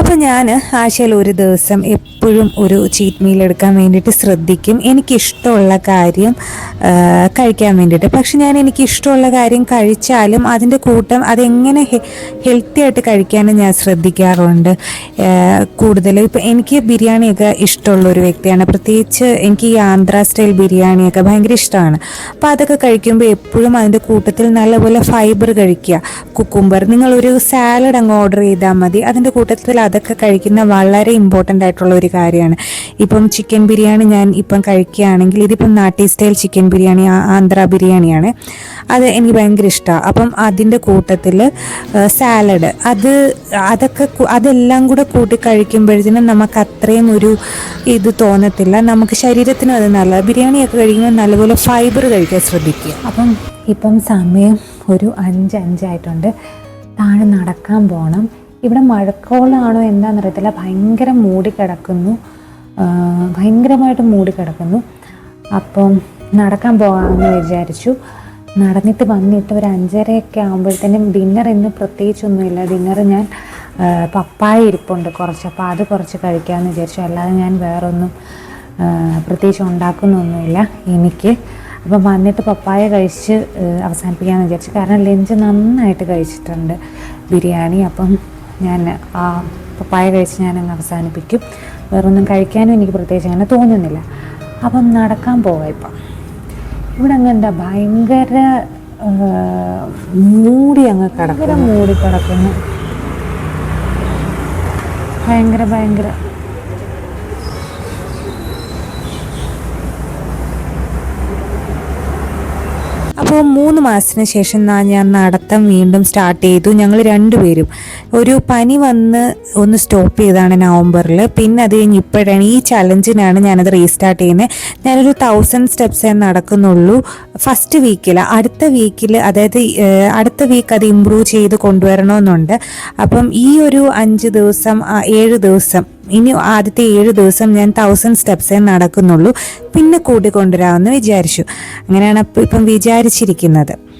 S2: അപ്പോൾ ഞാൻ ആഴ്ചയിൽ ഒരു ദിവസം എപ്പോഴും ഒരു ചീറ്റ് മീൽ എടുക്കാൻ വേണ്ടിയിട്ട് ശ്രദ്ധിക്കും. എനിക്കിഷ്ടമുള്ള കാര്യം കഴിക്കാൻ വേണ്ടിയിട്ട്. പക്ഷെ ഞാൻ എനിക്ക് ഇഷ്ടമുള്ള കാര്യം കഴിച്ചാലും അതിന്റെ കൂട്ടം അതെങ്ങനെ ഹെൽത്തി ആയിട്ട് കഴിക്കാനും ഞാൻ ശ്രദ്ധിക്കാറുണ്ട്. കൂടുതലും ഇപ്പം എനിക്ക് ബിരിയാണിയൊക്കെ ഇഷ്ടമുള്ള ഒരു വ്യക്തിയാണ്. പ്രത്യേകിച്ച് എനിക്ക് ഈ ആന്ധ്ര സ്റ്റൈൽ ബിരിയാണിയൊക്കെ ഭയങ്കര ഇഷ്ടമാണ്. അപ്പോൾ അതൊക്കെ കഴിക്കുമ്പോൾ എപ്പോഴും അതിന്റെ കൂട്ടത്തിൽ നല്ലപോലെ ഫൈബർ കഴിക്കുക. കുക്കുംബർ നിങ്ങളൊരു സാലഡ് അങ്ങ് ഓർഡർ ചെയ്താൽ മതി. അതിന്റെ കൂട്ടത്തിൽ അതൊക്കെ കഴിക്കുന്ന വളരെ ഇമ്പോർട്ടന്റ് ആയിട്ടുള്ള ഒരു കാര്യമാണ്. ഇപ്പം ചിക്കൻ ബിരിയാണി ഞാൻ ഇപ്പം കഴിക്കുകയാണെങ്കിൽ ഇതിപ്പം നാട്ടി സ്റ്റൈൽ ചിക്കൻ ബിരിയാണി ആന്ധ്ര ബിരിയാണിയാണ്. അത് എനിക്ക് ഭയങ്കര ഇഷ്ടമാണ് അപ്പം അതിന്റെ കൂട്ടത്തിൽ സാലഡ് അത് അതൊക്കെ അതെല്ലാം കൂടെ കൂട്ടി കഴിക്കുമ്പോഴത്തേനും നമുക്ക് അത്രയും ഒരു ഇത് തോന്നത്തില്ല. നമുക്ക് ശരീരത്തിനും അത് നല്ല ബിരിയാണിയൊക്കെ കഴിക്കുമ്പോൾ നല്ലപോലെ ഫൈബർ കഴിക്കാൻ ശ്രദ്ധിക്കുക.
S1: അപ്പം ഇപ്പം സമയം ഒരു അഞ്ച് അഞ്ചായിട്ടുണ്ട് താഴെ നടക്കാൻ പോകണം ഇവിടെ മഴക്കോളാണോ എന്താണെന്നറിയത്തില്ല ഭയങ്കര മൂടി കിടക്കുന്നു. ഭയങ്കരമായിട്ട് മൂടി കിടക്കുന്നു. അപ്പം നടക്കാൻ പോകാമെന്ന് വിചാരിച്ചു. നടന്നിട്ട് വന്നിട്ട് ഒരു അഞ്ചരയൊക്കെ ആകുമ്പോഴത്തേനും ഡിന്നർ ഇന്ന് പ്രത്യേകിച്ചൊന്നുമില്ല. ഡിന്നർ ഞാൻ പപ്പായ ഇരിപ്പുണ്ട് കുറച്ച്. അപ്പോൾ അത് കുറച്ച് കഴിക്കാമെന്ന് വിചാരിച്ചു. അല്ലാതെ ഞാൻ വേറൊന്നും പ്രത്യേകിച്ച് ഉണ്ടാക്കുന്നൊന്നുമില്ല എനിക്ക്. അപ്പം വന്നിട്ട് പപ്പായ കഴിച്ച് അവസാനിപ്പിക്കാമെന്ന് വിചാരിച്ചു. കാരണം ലഞ്ച് നന്നായിട്ട് കഴിച്ചിട്ടുണ്ട് ബിരിയാണി. അപ്പം ഞാൻ ആ പപ്പായ കഴിച്ച് ഞാനങ്ങ് അവസാനിപ്പിക്കും. വേറൊന്നും കഴിക്കാനും എനിക്ക് പ്രത്യേകിച്ച് അങ്ങനെ തോന്നുന്നില്ല. അപ്പം നടക്കാൻ പോവാം ഇപ്പം. ഇവിടെ അങ്ങ് എന്താ ഭയങ്കര മൂടി അങ്ങ് കിടക്കും മൂടി കിടക്കുന്നു. ഭയങ്കര ഭയങ്കര.
S2: അപ്പോൾ മൂന്ന് മാസത്തിന് ശേഷം ഞാൻ നടത്തം വീണ്ടും സ്റ്റാർട്ട് ചെയ്തു. ഞങ്ങൾ രണ്ടുപേരും. ഒരു പനി വന്ന് ഒന്ന് സ്റ്റോപ്പ് ചെയ്തതാണ് നവംബറിൽ. പിന്നെ അത് കഴിഞ്ഞ് ഇപ്പോഴാണ് ഈ ചലഞ്ചിനാണ് ഞാനത് റീസ്റ്റാർട്ട് ചെയ്യുന്നത്. ഞാനൊരു തൗസൻഡ് സ്റ്റെപ്സേ നടക്കുന്നുള്ളൂ. ഫസ്റ്റ് വീക്കിൽ അടുത്ത വീക്കിൽ അതായത് അടുത്ത വീക്ക് അത് ഇമ്പ്രൂവ് ചെയ്ത് കൊണ്ടുവരണമെന്നുണ്ട്. അപ്പം ഈ ഒരു അഞ്ച് ദിവസം ഏഴ് ദിവസം ഇനി ആദ്യത്തെ ഏഴ് ദിവസം ഞാൻ തൗസൻഡ് സ്റ്റെപ്സേ നടക്കുന്നുള്ളൂ. പിന്നെ കൂട്ടിക്കൊണ്ടുവരാമെന്ന് വിചാരിച്ചു. അങ്ങനെയാണ് അപ്പം ഇപ്പം വിചാരിച്ചിരിക്കുന്നത്.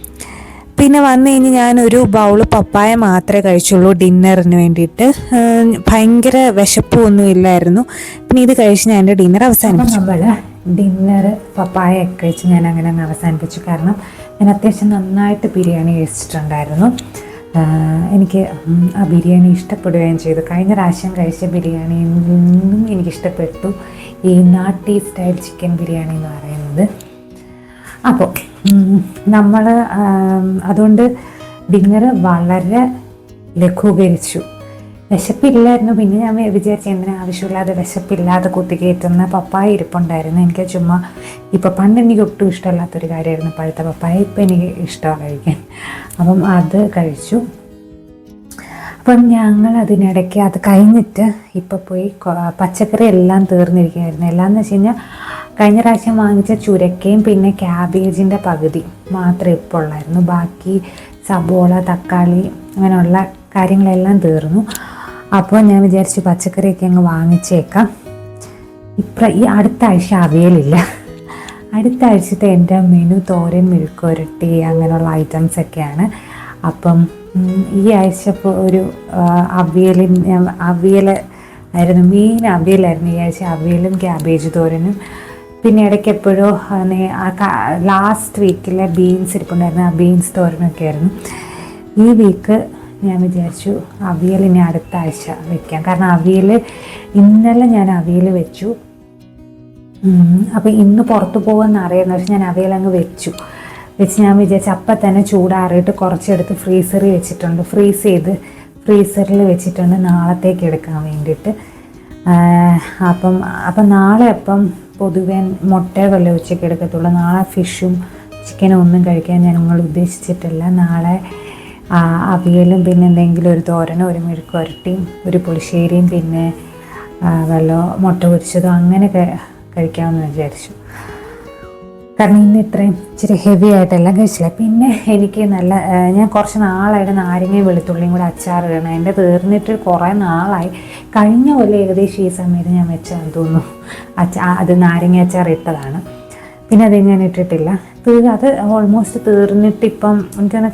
S2: പിന്നെ വന്നു കഴിഞ്ഞ് ഞാനൊരു ബൗൾ പപ്പായ മാത്രമേ കഴിച്ചുള്ളൂ ഡിന്നറിന് വേണ്ടിയിട്ട്. ഭയങ്കര വിശപ്പൊന്നും ഇല്ലായിരുന്നു. പിന്നെ ഇത് കഴിച്ച് ഞാൻ എന്റെ ഡിന്നർ അവസാനിപ്പിച്ചു.
S1: നമ്മൾ ഡിന്നർ പപ്പായ ഒക്കെ കഴിച്ച് ഞാൻ അങ്ങനെ അങ്ങ് അവസാനിപ്പിച്ചു. കാരണം ഞാൻ അത്യാവശ്യം നന്നായിട്ട് ബിരിയാണി കഴിച്ചിട്ടുണ്ടായിരുന്നു. എനിക്ക് ആ ബിരിയാണി ഇഷ്ടപ്പെടുകയും ചെയ്തു. കഴിഞ്ഞ പ്രാവശ്യം കഴിച്ച ബിരിയാണിയിൽ നിന്നും എനിക്കിഷ്ടപ്പെട്ടു ഈ നാട്ടി സ്റ്റൈൽ ചിക്കൻ ബിരിയാണി എന്ന് പറയുന്നത്. അപ്പോൾ നമ്മൾ അതുകൊണ്ട് ഡിന്നർ വളരെ ലഘൂകരിച്ചു. വിശപ്പില്ലായിരുന്നു. പിന്നെ ഞാൻ വിചാരിച്ചു എന്തിനാ ആവശ്യമില്ലാതെ വിശപ്പില്ലാതെ കുത്തിക്കയറ്റുന്ന പപ്പായ ഇരിപ്പുണ്ടായിരുന്നു. എനിക്ക് ചുമ്മാ ഇപ്പോൾ പണ്ട് എനിക്ക് ഒട്ടും ഇഷ്ടമല്ലാത്തൊരു കാര്യമായിരുന്നു പഴുത്ത പപ്പായ. ഇപ്പം എനിക്ക് ഇഷ്ടമാണ് കഴിക്കാൻ. അപ്പം അത് കഴിച്ചു. അപ്പം ഞങ്ങൾ അതിനിടയ്ക്ക് അത് കഴിഞ്ഞിട്ട് ഇപ്പോൾ പോയി പച്ചക്കറി എല്ലാം തീർന്നിരിക്കുകയായിരുന്നു. എല്ലാം എന്ന് വെച്ച് കഴിഞ്ഞാൽ കഴിഞ്ഞ പ്രാവശ്യം വാങ്ങിച്ച ചുരക്കയും പിന്നെ ക്യാബേജിന്റെ പകുതി മാത്രമേ ഇപ്പോൾ ഉള്ളായിരുന്നു. ബാക്കി സബോള തക്കാളി അങ്ങനെയുള്ള കാര്യങ്ങളെല്ലാം തീർന്നു. അപ്പോൾ ഞാൻ വിചാരിച്ചു പച്ചക്കറിയൊക്കെ അങ്ങ് വാങ്ങിച്ചേക്കാം. ഇപ്ര ഈ അടുത്ത ആഴ്ച അവിയലില്ല. അടുത്ത ആഴ്ചത്തെ എന്റെ മെനു തോരൻ മെഴുക്കുരട്ടി അങ്ങനെയുള്ള ഐറ്റംസ് ഒക്കെയാണ്. അപ്പം ഈ ആഴ്ച ഇപ്പോൾ ഒരു അവിയലി അവിയൽ ആയിരുന്നു മെയിൻ അവിയലായിരുന്നു ഈ ആഴ്ച. അവിയലും ക്യാബേജ് തോരനും. പിന്നെ ഇടയ്ക്ക് എപ്പോഴോ ലാസ്റ്റ് വീക്കിലെ ബീൻസ് ഇരിപ്പുണ്ടായിരുന്നു. ആ ബീൻസ് തോരനൊക്കെ ആയിരുന്നു. ഈ വീക്ക് ഞാൻ വിചാരിച്ചു അവിയൽ ഇനി അടുത്ത ആഴ്ച വെക്കാം. കാരണം അവിയൽ ഇന്നലെ ഞാൻ അവിയൽ വെച്ചു. അപ്പോൾ ഇന്ന് പുറത്ത് പോകുമെന്ന് അറിയാമെന്ന് പക്ഷെ ഞാൻ അവയിൽ അങ്ങ് വെച്ചു. വെച്ച് ഞാൻ വിചാരിച്ചു അപ്പം തന്നെ ചൂടാറിയിട്ട് കുറച്ചെടുത്ത് ഫ്രീസറിൽ വെച്ചിട്ടുണ്ട്. ഫ്രീസ് ചെയ്ത് ഫ്രീസറിൽ വെച്ചിട്ടുണ്ട്. നാളത്തേക്ക് എടുക്കാൻ വേണ്ടിയിട്ട്. അപ്പം അപ്പം നാളെ അപ്പം പൊതുവെ മുട്ടകളല്ലേ ഉച്ചയ്ക്ക് എടുക്കത്തുള്ളൂ. നാളെ ഫിഷും ചിക്കനും ഒന്നും കഴിക്കാൻ ഞങ്ങൾ ഉദ്ദേശിച്ചിട്ടില്ല. നാളെ അവിയലും പിന്നെ എന്തെങ്കിലും ഒരു തോരനോ ഒരു മെഴുക്ക് വരട്ടിയും ഒരു പുളിശ്ശേരിയും പിന്നെ വെള്ളമോ മുട്ട പൊരിച്ചതോ അങ്ങനെ കഴിക്കാമെന്ന് വിചാരിച്ചു. കാരണം ഇന്ന് ഇത്രയും ഇച്ചിരി ഹെവി ആയിട്ടെല്ലാം കഴിച്ചില്ല. പിന്നെ എനിക്ക് നല്ല ഞാൻ കുറച്ച് നാളായിട്ട് നാരങ്ങയും വെളുത്തുള്ളിയും കൂടെ അച്ചാർ ഇടണം. എന്റെ തീർന്നിട്ട് കുറേ നാളായി. കഴിഞ്ഞ പോലെ ഏകദേശം ഈ സമയത്ത് ഞാൻ വെച്ചാന്ന് തോന്നുന്നു? അച്ചാ അത് നാരങ്ങ അച്ചാർ ഇട്ടതാണ്. പിന്നെ അത് ഞാൻ ഇട്ടിട്ടില്ല. തീർ അത് ഓൾമോസ്റ്റ് തീർന്നിട്ട് ഇപ്പം എനിക്കൊന്ന്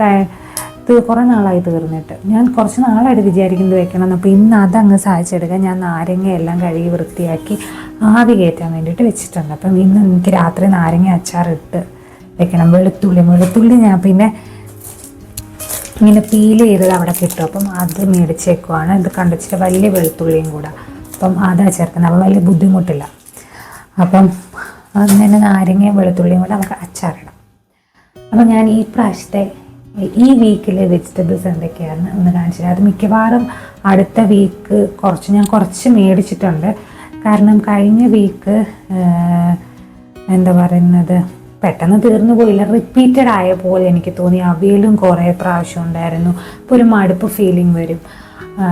S1: കുറേ നാളായി തീർന്നിട്ട്. ഞാൻ കുറച്ച് നാളായിട്ട് വിചാരിക്കുന്നത് വെക്കണം. അപ്പോൾ ഇന്ന് അതങ്ങ് സാധിച്ചെടുക്കാൻ ഞാൻ നാരങ്ങ എല്ലാം കഴുകി വൃത്തിയാക്കി ആവി കയറ്റാൻ വേണ്ടിയിട്ട് വെച്ചിട്ടുണ്ട്. അപ്പം ഇന്ന് എനിക്ക് രാത്രി നാരങ്ങ അച്ചാറിട്ട് വെക്കണം. വെളുത്തുള്ളി വെളുത്തുള്ളി ഞാൻ പിന്നെ ഇങ്ങനെ പീൽ ചെയ്തത് അവിടെ കിട്ടും. അപ്പം അത് മേടിച്ചേക്കുവാണ്. ഇത് കണ്ടിച്ചിട്ട് വലിയ വെളുത്തുള്ളിയും കൂടെ. അപ്പം അതാ ചേർക്കുന്നത്. അപ്പം വലിയ ബുദ്ധിമുട്ടില്ല. അപ്പം അങ്ങനെ നാരങ്ങയും വെളുത്തുള്ളിയും കൂടെ നമുക്ക് അച്ചാറിടാം. അപ്പം ഞാൻ ഈ പ്രാവശ്യത്തെ ഈ വീക്കിലെ വെജിറ്റബിൾസ് എന്തൊക്കെയാണ് ഒന്ന് തരാം. അത് മിക്കവാറും അടുത്ത വീക്ക് കുറച്ച് ഞാൻ കുറച്ച് മേടിച്ചിട്ടുണ്ട്. കാരണം കഴിഞ്ഞ വീക്ക് എന്താ പറയുന്നത് പെട്ടെന്ന് തീർന്നു പോയില്ല. റിപ്പീറ്റഡ് ആയ പോലെ എനിക്ക് തോന്നി. അവയിലും കുറേ പ്രാവശ്യം ഉണ്ടായിരുന്നു. അപ്പോൾ ഒരു മടുപ്പ് ഫീലിംഗ് വരും.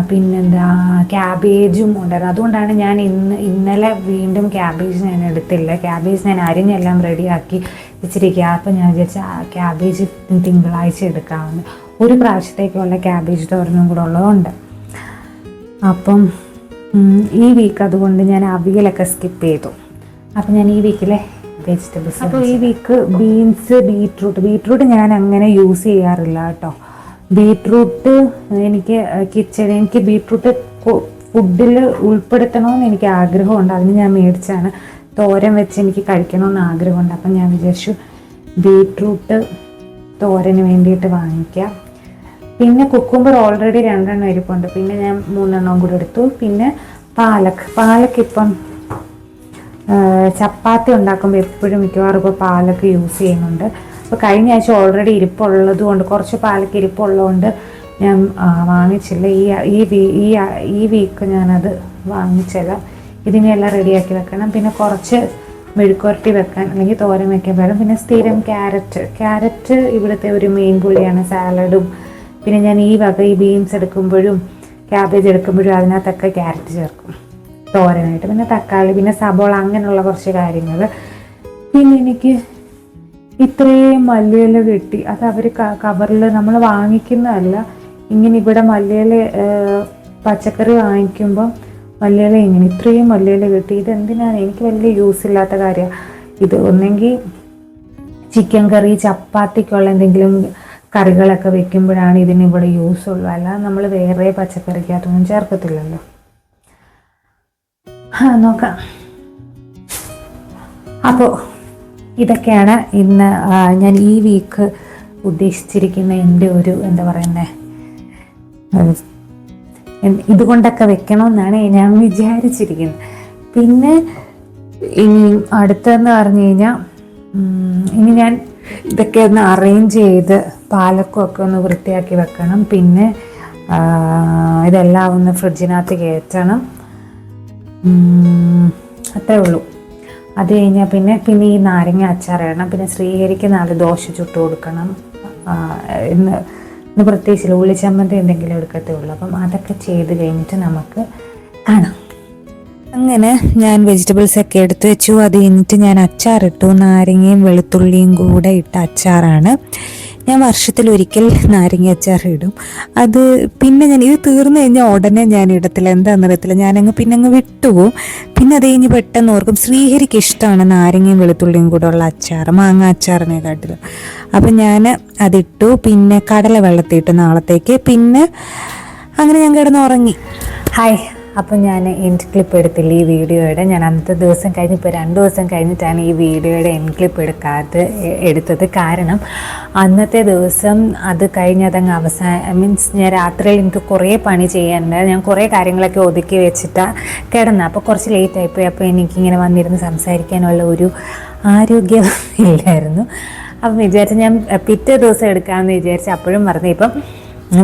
S1: പിന്നെന്താ ക്യാബേജും ഉണ്ടായിരുന്നു. അതുകൊണ്ടാണ് ഞാൻ ഇന്ന് ഇന്നലെ വീണ്ടും ക്യാബേജ് ഞാൻ എടുത്തില്ല. ക്യാബേജ് ഞാൻ അരിഞ്ഞെല്ലാം റെഡിയാക്കി വെച്ചിരിക്കുക അപ്പം ഞാൻ വിചാരിച്ച ക്യാബേജ് തിങ്കളാഴ്ച എടുക്കാമെന്ന്. ഒരു പ്രാവശ്യത്തേക്കുള്ള ക്യാബേജ് തോരനും കൂടെ ഉള്ളതുകൊണ്ട്. അപ്പം ഈ വീക്ക് അതുകൊണ്ട് ഞാൻ അവിയലൊക്കെ സ്കിപ്പ് ചെയ്തു. അപ്പം ഞാൻ ഈ വീക്കിലെ വെജിറ്റബിൾസ് അപ്പോൾ ഈ വീക്ക് ബീൻസ് ബീറ്റ്റൂട്ട് ബീറ്റ്റൂട്ട് ഞാൻ അങ്ങനെ യൂസ് ചെയ്യാറില്ല കേട്ടോ. ബീട്രൂട്ട് എനിക്ക് കിച്ചൺ എനിക്ക് ബീട്രൂട്ട് ഫുഡിൽ ഉൾപ്പെടുത്തണമെന്ന് എനിക്ക് ആഗ്രഹമുണ്ട്. അതിന് ഞാൻ മേടിച്ചാണ് തോരൻ വെച്ച് എനിക്ക് കഴിക്കണമെന്ന് ആഗ്രഹമുണ്ട്. അപ്പം ഞാൻ വിചാരിച്ചു ബീട്രൂട്ട് തോരന് വേണ്ടിയിട്ട് വാങ്ങിക്കാം. പിന്നെ കുക്കുമ്പർ ഓൾറെഡി രണ്ടെണ്ണം ഇരിപ്പുണ്ട്. പിന്നെ ഞാൻ മൂന്നെണ്ണം കൂടി എടുത്തു. പിന്നെ പാലക് പാലക്ക് ഇപ്പം ചപ്പാത്തി ഉണ്ടാക്കുമ്പോൾ എപ്പോഴും മിക്കവാറും ഇപ്പോൾ പാലക്ക് യൂസ് ചെയ്യുന്നുണ്ട്. അപ്പോൾ കഴിഞ്ഞ ആഴ്ച ഓൾറെഡി ഇരിപ്പുള്ളത് കൊണ്ട് കുറച്ച് പാലക്ക് ഇരിപ്പുള്ളതുകൊണ്ട് ഞാൻ വാങ്ങിച്ചില്ല. ഈ ഈ ഈ ഈ വീക്ക് ഞാനത് വാങ്ങിച്ചില്ല ഇതിനെല്ലാം റെഡിയാക്കി വെക്കണം. പിന്നെ കുറച്ച് മെഴുക്കുരട്ടി വെക്കാൻ അല്ലെങ്കിൽ തോരൻ വെക്കാൻ പറ്റും പിന്നെ സ്ഥിരം ക്യാരറ്റ് ക്യാരറ്റ് ഇവിടുത്തെ ഒരു മെയിൻ പുളിയാണ് സാലഡും. പിന്നെ ഞാൻ ഈ വക ഈ ബീൻസ് എടുക്കുമ്പോഴും ക്യാബേജ് എടുക്കുമ്പോഴും അതിനകത്തൊക്കെ ക്യാരറ്റ് ചേർക്കും. തോരനായിട്ട്. പിന്നെ തക്കാളി പിന്നെ സബോള അങ്ങനെയുള്ള കുറച്ച് കാര്യങ്ങൾ പിന്നെ എനിക്ക് ഇത്രയും മല്ലിയില കിട്ടി അത് അവർ കവറിൽ നമ്മൾ വാങ്ങിക്കുന്നതല്ല. ഇങ്ങനെ ഇവിടെ മല്ലിയില പച്ചക്കറി വാങ്ങിക്കുമ്പോൾ മല്ലിയില ഇങ്ങനെ ഇത്രയും മല്ലിയില കിട്ടി ഇതെന്തിനാണ്? എനിക്ക് വലിയ യൂസ് ഇല്ലാത്ത കാര്യമാണ് ഇത് ഒന്നെങ്കിൽ ചിക്കൻ കറി ചപ്പാത്തിക്കുള്ള എന്തെങ്കിലും കറികളൊക്കെ വെക്കുമ്പോഴാണ് ഇതിന് ഇവിടെ യൂസ് ഉള്ളൂ. അല്ലാതെ നമ്മൾ വേറെ പച്ചക്കറിക്ക് അതൊന്നും ചേർക്കത്തില്ലല്ലോ നോക്കാം. അപ്പോൾ ഇതൊക്കെയാണ് ഇന്ന് ഞാൻ ഈ വീക്ക് ഉദ്ദേശിച്ചിരിക്കുന്ന എന്റെ ഒരു എന്താ പറയുന്നത് ഇതുകൊണ്ടൊക്കെ വെക്കണമെന്നാണ് ഞാൻ വിചാരിച്ചിരിക്കുന്നത്. പിന്നെ ഇനി അടുത്തെന്ന് പറഞ്ഞു കഴിഞ്ഞാൽ ഇനി ഞാൻ ഇതൊക്കെ ഒന്ന് അറേഞ്ച് ചെയ്ത് പാലക്കമൊക്കെ ഒന്ന് വൃത്തിയാക്കി വെക്കണം. പിന്നെ ഇതെല്ലാം ഒന്ന് ഫ്രിഡ്ജിനകത്ത് കയറ്റണം. അത്രേ ഉള്ളൂ. അത് കഴിഞ്ഞാൽ പിന്നെ പിന്നെ ഈ നാരങ്ങ അച്ചാർ ഇടണം. പിന്നെ ശ്രീഹരിക്ക് ആൾ ദോശ ചുട്ട് കൊടുക്കണം. ഇന്ന് ഇന്ന് പ്രത്യേകിച്ചില്ല ഉള്ളിച്ചമ്മന്തി എന്തെങ്കിലും എടുക്കത്തേ ഉള്ളൂ. അപ്പം അതൊക്കെ ചെയ്ത് കഴിഞ്ഞിട്ട് നമുക്ക് കാണാം.
S2: അങ്ങനെ ഞാൻ വെജിറ്റബിൾസ് ഒക്കെ എടുത്തു വെച്ചു. അത് കഴിഞ്ഞിട്ട് ഞാൻ അച്ചാറിട്ടു. നാരങ്ങയും വെളുത്തുള്ളിയും കൂടെ ഇട്ട അച്ചാറാണ്. ഞാൻ വർഷത്തിൽ ഒരിക്കൽ നാരങ്ങ അച്ചാർ ഇടും. അത് പിന്നെ ഞാൻ ഇത് തീർന്നു കഴിഞ്ഞാൽ ഉടനെ ഞാൻ ഇടത്തില്ല. എന്താണെന്ന് അറിയത്തില്ല ഞാനങ്ങ് പിന്നെ അങ്ങ് വിട്ടുപോകും പിന്നെ അത് കഴിഞ്ഞ് പെട്ടെന്ന് ഓർക്കും ശ്രീഹരിക്ക് ഇഷ്ടമാണ് നാരങ്ങയും വെളുത്തുള്ളിയും കൂടെ ഉള്ള അച്ചാർ മാങ്ങ അച്ചാറിനെ കാട്ടിലും. അപ്പം ഞാൻ അതിട്ടു. പിന്നെ കടല വെള്ളത്തിട്ട് നാളത്തേക്ക്. പിന്നെ അങ്ങനെ ഞാൻ കിടന്ന് ഉറങ്ങി
S1: ഹായ്. അപ്പം ഞാൻ എൻഡ് ക്ലിപ്പ് എടുത്തില്ല ഈ വീഡിയോയുടെ. ഞാൻ അന്നത്തെ ദിവസം കഴിഞ്ഞ് ഇപ്പോൾ രണ്ട് ദിവസം കഴിഞ്ഞിട്ടാണ് ഈ വീഡിയോയുടെ എൻഡ് ക്ലിപ്പ് എടുക്കാതെ എടുത്തത് കാരണം അന്നത്തെ ദിവസം അത് കഴിഞ്ഞതങ്ങ് അവസാന മീൻസ് ഞാൻ രാത്രിയിൽ എനിക്ക് കുറേ പണി ചെയ്യാനുണ്ട്. ഞാൻ കുറേ കാര്യങ്ങളൊക്കെ ഒതുക്കി വെച്ചിട്ടാണ് കിടന്നത് അപ്പോൾ കുറച്ച് ലേറ്റ് ആയിപ്പോയി അപ്പോൾ എനിക്കിങ്ങനെ വന്നിരുന്ന് സംസാരിക്കാനുള്ള ഒരു ആരോഗ്യം ഇല്ലായിരുന്നു. അപ്പം വിചാരിച്ച് ഞാൻ പിറ്റേ ദിവസം എടുക്കാമെന്ന് വിചാരിച്ച് അപ്പോഴും പറഞ്ഞു ഇപ്പം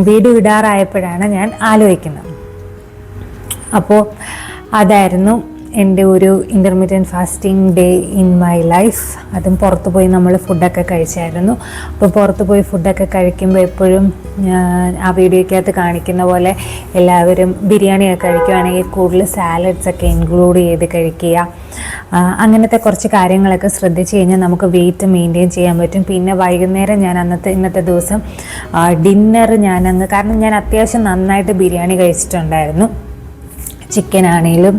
S1: വീഡിയോ ഇടാറായപ്പോഴാണ് ഞാൻ ആലോചിക്കുന്നത്. അപ്പോൾ അതായിരുന്നു എന്റെ ഒരു intermediate fasting day in my life അതും പുറത്ത് പോയി നമ്മൾ ഫുഡൊക്കെ കഴിച്ചായിരുന്നു. അപ്പോൾ പുറത്ത് പോയി ഫുഡൊക്കെ കഴിക്കുമ്പോൾ എപ്പോഴും ആ വീഡിയോയ്ക്കകത്ത് കാണിക്കുന്ന പോലെ എല്ലാവരും ബിരിയാണിയൊക്കെ കഴിക്കുകയാണെങ്കിൽ കൂടുതൽ സാലഡ്സൊക്കെ ഇൻക്ലൂഡ് ചെയ്ത് കഴിക്കുക. അങ്ങനത്തെ കുറച്ച് കാര്യങ്ങളൊക്കെ ശ്രദ്ധിച്ച് കഴിഞ്ഞാൽ നമുക്ക് വെയിറ്റ് മെയിന്റെയിൻ ചെയ്യാൻ പറ്റും. പിന്നെ വൈകുന്നേരം ഞാൻ അന്നത്തെ ഇന്നത്തെ ദിവസം ഡിന്നർ ഞാനങ്ങ് കാരണം ഞാൻ അത്യാവശ്യം നന്നായിട്ട് ബിരിയാണി കഴിച്ചിട്ടുണ്ടായിരുന്നു. ചിക്കൻ ആണെങ്കിലും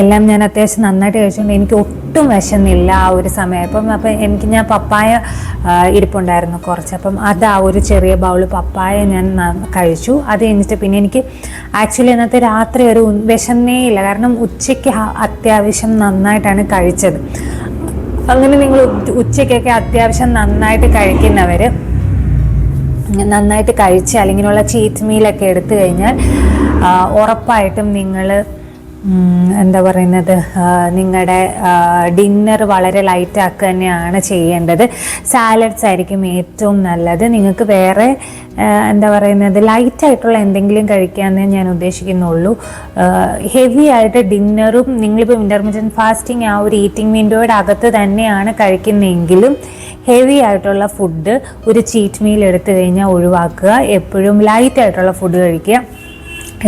S1: എല്ലാം ഞാൻ അത്യാവശ്യം നന്നായിട്ട് കഴിച്ചുകൊണ്ട് എനിക്ക് ഒട്ടും വിശന്നില്ല ആ ഒരു സമയം. അപ്പം അപ്പം എനിക്ക് ഞാൻ പപ്പായ ഇരിപ്പുണ്ടായിരുന്നു കുറച്ച്. അപ്പം അത് ആ ഒരു ചെറിയ ബൗൾ പപ്പായ ഞാൻ കഴിച്ചു. അത് കഴിഞ്ഞിട്ട് പിന്നെ എനിക്ക് ആക്ച്വലി അന്നത്തെ രാത്രി ഒരു വിശന്നേ ഇല്ല. കാരണം ഉച്ചയ്ക്ക് അത്യാവശ്യം നന്നായിട്ടാണ് കഴിച്ചത്. അങ്ങനെ നിങ്ങൾ ഉച്ചയ്ക്കൊക്കെ അത്യാവശ്യം നന്നായിട്ട് കഴിക്കുന്നവർ നന്നായിട്ട് കഴിച്ച് അല്ലെങ്കിലുള്ള ചീറ്റ് മീലൊക്കെ എടുത്തു കഴിഞ്ഞാൽ ഉറപ്പായിട്ടും നിങ്ങൾ എന്താ പറയുന്നത്? നിങ്ങളുടെ ഡിന്നർ വളരെ ലൈറ്റ് ആക്കുക തന്നെയാണ് ചെയ്യേണ്ടത്. സാലഡ്സ് ആയിരിക്കും ഏറ്റവും നല്ലത്. നിങ്ങൾക്ക് വേറെ എന്താ പറയുന്നത് ലൈറ്റ് ആയിട്ടുള്ള എന്തെങ്കിലും കഴിക്കാമെന്നേ ഞാൻ ഉദ്ദേശിക്കുന്നുള്ളൂ. ഹെവി ആയിട്ട് ഡിന്നറും നിങ്ങളിപ്പോൾ ഇന്റർമീഡിയറ്റ് ഫാസ്റ്റിംഗ് ആ ഒരു ഈറ്റിംഗ് വിൻഡോയുടെ അകത്ത് തന്നെയാണ് കഴിക്കുന്നതെങ്കിലും ഹെവി ആയിട്ടുള്ള ഫുഡ് ഒരു ചീറ്റ് മീൽ എടുത്തു കഴിഞ്ഞാൽ ഒഴിവാക്കുക. എപ്പോഴും ലൈറ്റ് ആയിട്ടുള്ള ഫുഡ് കഴിക്കുക.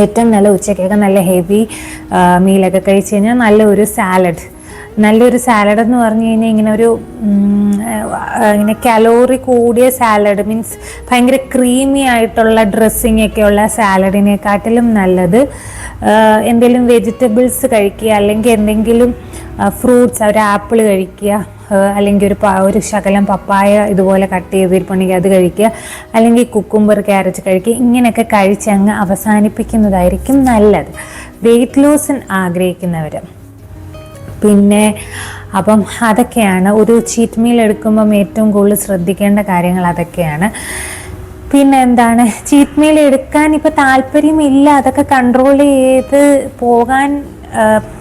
S1: ഏറ്റവും നല്ല ഉച്ചയ്ക്കൊക്കെ നല്ല ഹെവി മീലൊക്കെ കഴിച്ച് കഴിഞ്ഞാൽ നല്ലൊരു സാലഡ് നല്ലൊരു സാലഡ് എന്ന് പറഞ്ഞു കഴിഞ്ഞാൽ ഇങ്ങനെ ഒരു ഇങ്ങനെ കലോറി കൂടിയ സാലഡ് മീൻസ് ഭയങ്കര ക്രീമി ആയിട്ടുള്ള ഡ്രസ്സിങ് ഒക്കെയുള്ള സാലഡിനെക്കാട്ടിലും നല്ലത്. എന്തെങ്കിലും വെജിറ്റബിൾസ് കഴിക്കുക അല്ലെങ്കിൽ എന്തെങ്കിലും ഫ്രൂട്ട്സ് ഒരു ആപ്പിൾ കഴിക്കുക അല്ലെങ്കിൽ ഒരു ഒരു ശകലം പപ്പായ ഇതുപോലെ കട്ട് ചെയ്തിരിപ്പുണ്ടെങ്കിൽ അത് കഴിക്കുക അല്ലെങ്കിൽ കുക്കുംബർ ക്യാരറ്റ് കഴിക്കുക ഇങ്ങനെയൊക്കെ കഴിച്ച് അങ്ങ് അവസാനിപ്പിക്കുന്നതായിരിക്കും നല്ലത്. വെയിറ്റ് ലോസ് ആഗ്രഹിക്കുന്നവർ. പിന്നെ അപ്പം അതൊക്കെയാണ്. ഒരു ചീറ്റ് മീൽ എടുക്കുമ്പം ഏറ്റവും കൂടുതൽ ശ്രദ്ധിക്കേണ്ട കാര്യങ്ങൾ അതൊക്കെയാണ്. പിന്നെ എന്താണ് ചീറ്റ് മീൽ എടുക്കാൻ ഇപ്പം താല്പര്യമില്ല. അതൊക്കെ കൺട്രോൾ ചെയ്ത് പോകാൻ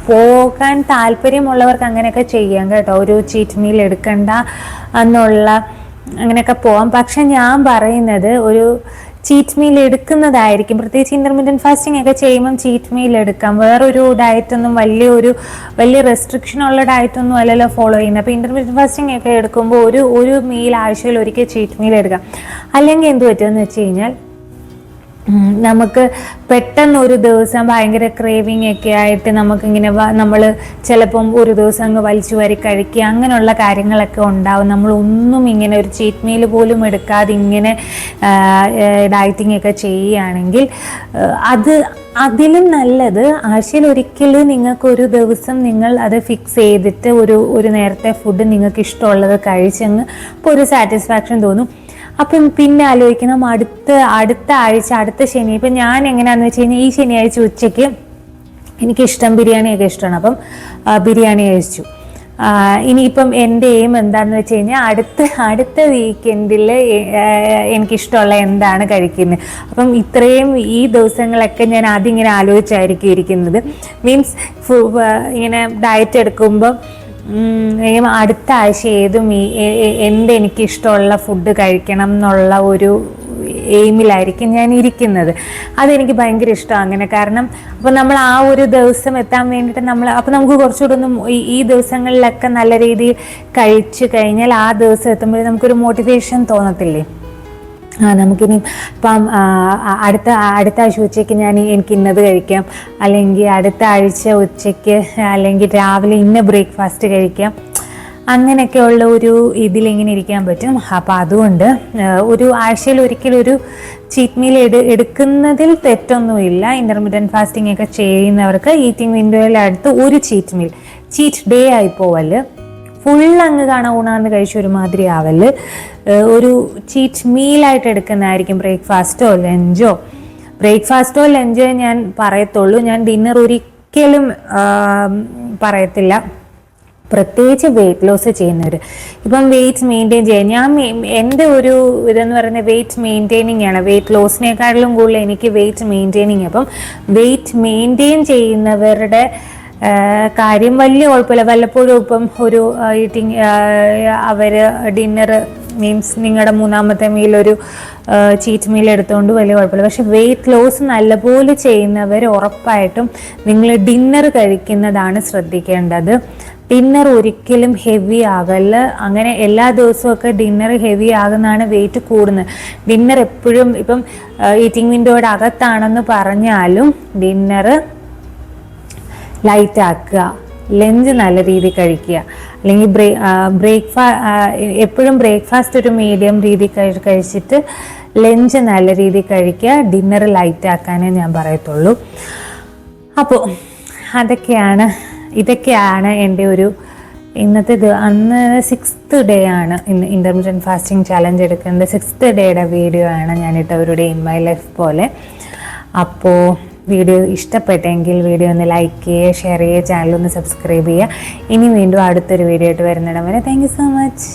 S1: പോകാൻ താല്പര്യമുള്ളവർക്ക് അങ്ങനെയൊക്കെ ചെയ്യാം കേട്ടോ. ഒരു ചീറ്റ് മീൽ എടുക്കണ്ട എന്നുള്ള അങ്ങനെയൊക്കെ പോവാം. പക്ഷെ ഞാൻ പറയുന്നത് ഒരു ചീറ്റ് മീൽ എടുക്കുന്നതായിരിക്കും. പ്രത്യേകിച്ച് ഇന്റർമീഡിയറ്റ് ഫാസ്റ്റിംഗ് ഒക്കെ ചെയ്യുമ്പം ചീറ്റ് മീൽ എടുക്കാം. വേറൊരു ഡയറ്റൊന്നും വലിയൊരു വലിയ റെസ്ട്രിക്ഷൻ ഉള്ള ഡയറ്റൊന്നും അല്ലല്ലോ ഫോളോ ചെയ്യുന്നത്. അപ്പോൾ ഇന്റർമീഡിയറ്റ് ഫാസ്റ്റിംഗ് ഒക്കെ എടുക്കുമ്പോൾ ഒരു ഒരു മീൽ ആഴ്ചയിൽ ഒരിക്കൽ ചീറ്റ് മീൽ എടുക്കാം. അല്ലെങ്കിൽ എന്ത് പറ്റുമെന്ന് വെച്ച് കഴിഞ്ഞാൽ നമുക്ക് പെട്ടെന്ന് ഒരു ദിവസം ഭയങ്കര ക്രേവിങ് ഒക്കെ ആയിട്ട് നമുക്കിങ്ങനെ നമ്മൾ ചിലപ്പം ഒരു ദിവസം അങ്ങ് വലിച്ചു വരി കഴിക്കുക അങ്ങനെയുള്ള കാര്യങ്ങളൊക്കെ ഉണ്ടാവും. നമ്മളൊന്നും ഇങ്ങനെ ഒരു ചീറ്റ് മീൽ പോലും എടുക്കാതെ ഇങ്ങനെ ഡയറ്റിംഗ് ഒക്കെ ചെയ്യുകയാണെങ്കിൽ അത് അതിലും നല്ലത് ആഴ്ചയിൽ ഒരിക്കലും നിങ്ങൾക്ക് ഒരു ദിവസം നിങ്ങൾ അത് ഫിക്സ് ചെയ്തിട്ട് ഒരു ഒരു നേരത്തെ ഫുഡ് നിങ്ങൾക്ക് ഇഷ്ടമുള്ളത് കഴിച്ചങ്ങ് അപ്പോൾ ഒരു സാറ്റിസ്ഫാക്ഷൻ തോന്നും. അപ്പം പിന്നെ ആലോചിക്കണം അടുത്ത അടുത്ത ആഴ്ച അടുത്ത ശനി. ഇപ്പം ഞാൻ എങ്ങനെയാണെന്ന് വെച്ച് കഴിഞ്ഞാൽ ഈ ശനിയാഴ്ച ഉച്ചയ്ക്ക് എനിക്കിഷ്ടം ബിരിയാണിയൊക്കെ ഇഷ്ടമാണ്. അപ്പം ബിരിയാണി കഴിച്ചു. ഇനിയിപ്പം എന്റെ എയിം എന്താണെന്ന് വെച്ച് കഴിഞ്ഞാൽ അടുത്ത അടുത്ത വീക്കെൻഡിൽ എനിക്കിഷ്ടമുള്ള എന്താണ് കഴിക്കുന്നത്. അപ്പം ഇത്രയും ഈ ദിവസങ്ങളൊക്കെ ഞാൻ ആദ്യം ഇങ്ങനെ ആലോചിച്ചായിരിക്കും ഇരിക്കുന്നത്. മീൻസ് ഇങ്ങനെ ഡയറ്റ് എടുക്കുമ്പോൾ അടുത്ത ആഴ്ച ഏതും എന്ത് എനിക്ക് ഇഷ്ടമുള്ള ഫുഡ് കഴിക്കണം എന്നുള്ള ഒരു എയിമിലായിരിക്കും ഞാൻ ഇരിക്കുന്നത്. അതെനിക്ക് ഭയങ്കര ഇഷ്ടമാണ് അങ്ങനെ. കാരണം അപ്പോൾ നമ്മൾ ആ ഒരു ദിവസം എത്താൻ വേണ്ടിയിട്ട് നമ്മൾ അപ്പോൾ നമുക്ക് കുറച്ചുകൂടെ ഒന്നും ഈ ഈ ദിവസങ്ങളിലൊക്കെ നല്ല രീതിയിൽ കഴിച്ചു കഴിഞ്ഞാൽ ആ ദിവസം എത്തുമ്പോൾ നമുക്കൊരു മോട്ടിവേഷൻ തോന്നത്തില്ലേ? ആ നമുക്കിനി ഇപ്പം അടുത്ത അടുത്ത ആഴ്ച ഉച്ചയ്ക്ക് ഞാൻ എനിക്ക് ഇന്നത് കഴിക്കാം. അല്ലെങ്കിൽ അടുത്ത ആഴ്ച ഉച്ചയ്ക്ക് അല്ലെങ്കിൽ രാവിലെ ഇന്ന ബ്രേക്ക്ഫാസ്റ്റ് കഴിക്കാം. അങ്ങനെയൊക്കെയുള്ള ഒരു ഇതിലിങ്ങനെ ഇരിക്കാൻ പറ്റും. അപ്പോൾ അതുകൊണ്ട് ഒരു ആഴ്ചയിൽ ഒരിക്കലും ഒരു ചീറ്റ് മീൽ എടു എടുക്കുന്നതിൽ തെറ്റൊന്നുമില്ല. ഇന്റർമീഡിയറ്റ് ഫാസ്റ്റിംഗ് ഒക്കെ ചെയ്യുന്നവർക്ക് ഈറ്റിംഗ് വിൻഡോയിൽ അടുത്ത് ഒരു ചീറ്റ് മീൽ ചീറ്റ് ഡേ ആയി പോവൽ. ഫുൾ അങ്ങ് കാണാൻ ഊണാന്ന് കഴിച്ച ഒരുമാതിരി ആവൽ. ഒരു ചീറ്റ് മീലായിട്ട് എടുക്കുന്നതായിരിക്കും ബ്രേക്ക്ഫാസ്റ്റോ ലഞ്ചോ. ബ്രേക്ക്ഫാസ്റ്റോ ലഞ്ചോ ഞാൻ പറയത്തുള്ളൂ. ഞാൻ ഡിന്നർ ഒരിക്കലും പറയത്തില്ല. പ്രത്യേകിച്ച് വെയിറ്റ് ലോസ് ചെയ്യുന്നവർ ഇപ്പം വെയിറ്റ് മെയിന്റെയിൻ ചെയ്യാൻ ഞാൻ എന്റെ ഒരു ഇതെന്ന് പറയുന്നത് വെയിറ്റ് മെയിന്റെയിനിങ് ആണ്. വെയിറ്റ് ലോസിനേക്കാളിലും കൂടുതൽ എനിക്ക് വെയിറ്റ് മെയിന്റെയിനിങ് അപ്പം വെയിറ്റ് മെയിന്റെയിൻ ചെയ്യുന്നവരുടെ കാര്യം വലിയ കുഴപ്പമില്ല. വല്ലപ്പോഴും ഇപ്പം ഒരു ഈറ്റിംഗ് അവർ ഡിന്നർ മീൻസ് നിങ്ങളുടെ മൂന്നാമത്തെ മീൽ ഒരു ചീറ്റ് മീൽ എടുത്തുകൊണ്ട് വലിയ കുഴപ്പമില്ല. പക്ഷെ വെയിറ്റ് ലോസ് നല്ലപോലെ ചെയ്യുന്നവർ ഉറപ്പായിട്ടും നിങ്ങൾ ഡിന്നർ കഴിക്കുന്നതാണ് ശ്രദ്ധിക്കേണ്ടത്. ഡിന്നർ ഒരിക്കലും ഹെവി ആകല്ല. അങ്ങനെ എല്ലാ ദിവസവും ഒക്കെ ഡിന്നർ ഹെവി ആകുന്നതാണ് വെയിറ്റ് കൂടുന്നത്. ഡിന്നർ എപ്പോഴും ഇപ്പം ഈറ്റിംഗ് വിൻഡോയുടെ അകത്താണെന്ന് പറഞ്ഞാലും ഡിന്നർ ലൈറ്റ് ആക്കുക ലഞ്ച് നല്ല രീതിയിൽ കഴിക്കുക. അല്ലെങ്കിൽ ബ്രേ ബ്രേക്ക്ഫാ എപ്പോഴും ബ്രേക്ക്ഫാസ്റ്റ് ഒരു മീഡിയം രീതി കഴി- കഴിച്ചിട്ട് ലഞ്ച് നല്ല രീതിയിൽ കഴിക്കുക ഡിന്നർ ലൈറ്റ് ആക്കാനേ ഞാൻ പറയത്തുള്ളൂ. അപ്പോൾ അതൊക്കെയാണ് ഇതൊക്കെയാണ് എന്റെ ഒരു ഇന്നത്തെ അന്ന് സിക്സ്ത് ഡേ ആണ് ഇന്ന് ഇന്റർമീഡിയൻ ഫാസ്റ്റിംഗ് ചലഞ്ച് എടുക്കുന്നത്. സിക്സ്ത് ഡേയുടെ വീഡിയോ ആണ് ഞാനിട്ടവരുടെ ഇൻ മൈ ലൈഫ് പോലെ. അപ്പോൾ വീഡിയോ ഇഷ്ടപ്പെട്ടെങ്കിൽ വീഡിയോ ഒന്ന് ലൈക്ക് ചെയ്യുക ഷെയർ ചെയ്യുക ചാനൽ ഒന്ന് സബ്സ്ക്രൈബ് ചെയ്യുക. ഇനി വീണ്ടും അടുത്തൊരു വീഡിയോ ആയിട്ട് വരുന്നിടം വരെ. Thank so much